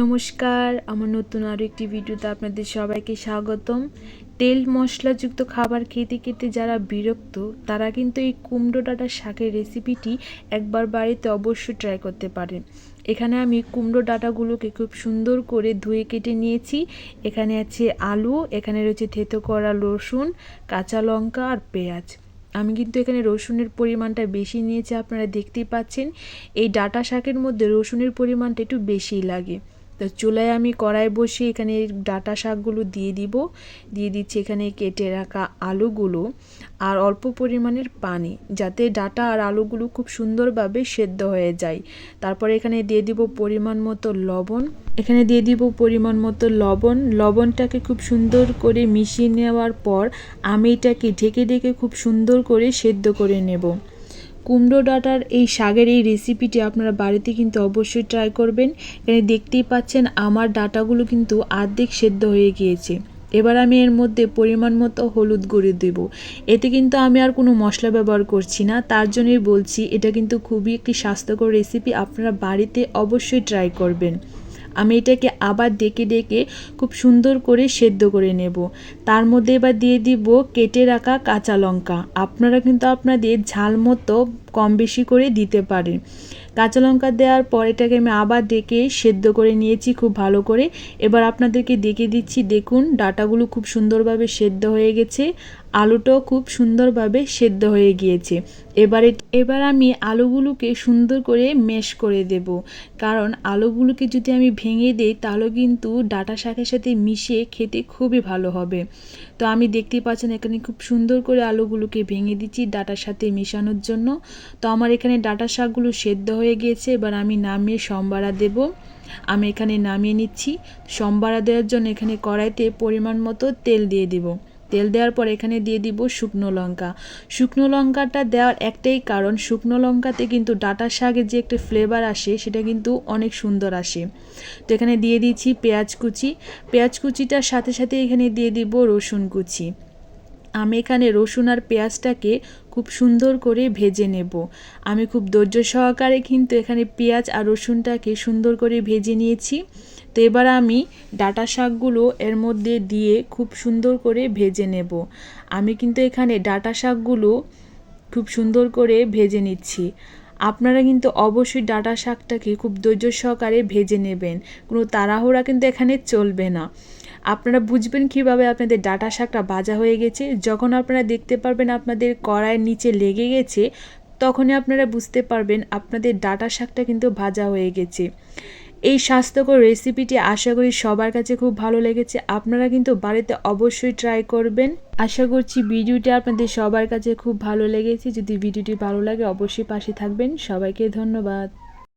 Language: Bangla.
নমস্কার, আমার নতুন আরও একটি ভিডিওতে আপনাদের সবাইকে স্বাগতম। তেল মশলাযুক্ত খাবার খেতে খেতে যারা বিরক্ত, তারা কিন্তু এই কুমড়ো ডাঁটা শাকের রেসিপিটি একবার বাড়িতে অবশ্যই ট্রাই করতে পারেন। এখানে আমি কুমড়ো ডাঁটাগুলোকে খুব সুন্দর করে ধুয়ে কেটে নিয়েছি। এখানে আছে আলু, এখানে রয়েছে থেতো করা রসুন, কাঁচা লঙ্কা আর পেঁয়াজ। আমি কিন্তু এখানে রসুনের পরিমাণটা বেশি নিয়েছি, আপনারা দেখতেই পাচ্ছেন। এই ডাটা শাকের মধ্যে রসুনের পরিমাণটা একটু বেশিই লাগে। তো চুলায় আমি কড়াই বসিয়ে এখানে ডাঁটা শাকগুলো দিয়ে দিব। দিয়ে দিচ্ছি এখানে কেটে রাখা আলুগুলো আর অল্প পরিমাণের পানি যাতে ডাঁটা আর আলুগুলো খুব সুন্দরভাবে সেদ্ধ হয়ে যায়। তারপরে এখানে দিয়ে দিব পরিমাণ মতো লবণ। এখানে দিয়ে দিব পরিমাণ মতো লবণ। লবণটাকে খুব সুন্দর করে মিশিয়ে নেওয়ার পর আমি এটাকে ঢেকে ঢেকে খুব সুন্দর করে সেদ্ধ করে নেব। কুমড়ো ডাঁটার এই শাকের এই রেসিপিটি আপনারা বাড়িতে কিন্তু অবশ্যই ট্রাই করবেন। এখানে দেখতেই পাচ্ছেন আমার ডাটাগুলো কিন্তু আর্ধেক সেদ্ধ হয়ে গিয়েছে। এবার আমি এর মধ্যে পরিমাণ মতো হলুদ গুঁড়ো দেব। এতে কিন্তু আমি আর কোনো মশলা ব্যবহার করছি না। তার জন্যই বলছি, এটা কিন্তু খুবই একটি স্বাস্থ্যকর রেসিপি আপনারা বাড়িতে অবশ্যই ট্রাই করবেন। আমি এটাকে আবার ডেকে ডেকে খুব সুন্দর করে সেদ্ধ করে নেব। তার মধ্যে এবার দিয়ে দিব কেটে রাখা কাঁচা লঙ্কা। আপনারা কিন্তু আপনাদের ঝাল মতো কম বেশি করে দিতে পারেন। কাঁচা লঙ্কা দেওয়ার পর এটাকে আমি আবার ডেকে সেদ্ধ করে নিয়েছি খুব ভালো করে। এবার আপনাদেরকে ডেকে দিচ্ছি, দেখুন ডাটাগুলো খুব সুন্দরভাবে সেদ্ধ হয়ে গেছে, আলুটাও খুব সুন্দরভাবে সেদ্ধ হয়ে গিয়েছে। এবারে এবার আমি আলুগুলোকে সুন্দর করে মেশ করে দেব। কারণ আলুগুলোকে যদি আমি ভেঙে দিই, তাহলে কিন্তু ডাটা শাকের সাথে মিশিয়ে খেতে খুবই ভালো হবে। তো আমি দেখতেই পাচ্ছেন, এখানে খুব সুন্দর করে আলুগুলোকে ভেঙে দিচ্ছি, ডাটার সাথে মেশানোর জন্য। তো আমার এখানে ডাটা শাকগুলো সেদ্ধ হয়ে গিয়েছে, এবার আমি নামিয়ে সম্বারা দেব। আমি এখানে নামিয়ে নিচ্ছি। সম্বারা দেওয়ার জন্য এখানে কড়াইতে পরিমাণ মতো তেল দিয়ে দিব। তেল দেওয়ার পর এখানে দিয়ে দিব শুকনো লঙ্কা। শুকনো লঙ্কাটা দেওয়ার একটাই কারণ, শুকনো লঙ্কাতে কিন্তু ডাটা শাকের যে একটা ফ্লেভার আসে, সেটা কিন্তু অনেক সুন্দর আসে। তো এখানে দিয়ে দিচ্ছি পেঁয়াজ কুচি। পেঁয়াজ কুচিটার সাথে সাথে এখানে দিয়ে দিব রসুন কুচি। আমি এখানে রসুন আর পেঁয়াজটাকে খুব সুন্দর করে ভেজে নেব। আমি খুব ধৈর্য সহকারে কিন্তু এখানে পেঁয়াজ আর রসুনটাকে সুন্দর করে ভেজে নিয়েছি। তো এবার আমি ডাটা শাকগুলো এর মধ্যে দিয়ে খুব সুন্দর করে ভেজে নেব। আমি কিন্তু এখানে ডাটা শাকগুলো খুব সুন্দর করে ভেজে নিচ্ছি। আপনারা কিন্তু অবশ্যই ডাটা শাকটাকে খুব ধৈর্য সহকারে ভেজে নেবেন। কোনো তাড়াহুড়া কিন্তু এখানে চলবে না। আপনারা বুঝবেন কীভাবে আপনাদের ডাটা শাকটা ভাজা হয়ে গেছে। যখন আপনারা দেখতে পারবেন আপনাদের কড়াইয়ের নিচে লেগে গেছে, তখনই আপনারা বুঝতে পারবেন আপনাদের ডাটা শাকটা কিন্তু ভাজা হয়ে গেছে। এই স্বাস্থ্যকর রেসিপিটি আশা করি সবার কাছে খুব ভালো লেগেছে। আপনারা কিন্তু বাড়িতে অবশ্যই ট্রাই করবেন। আশা করছি ভিডিওটি আপনাদের সবার কাছে খুব ভালো লেগেছে। যদি ভিডিওটি ভালো লাগে, অবশ্যই পাশে থাকবেন। সবাইকে ধন্যবাদ।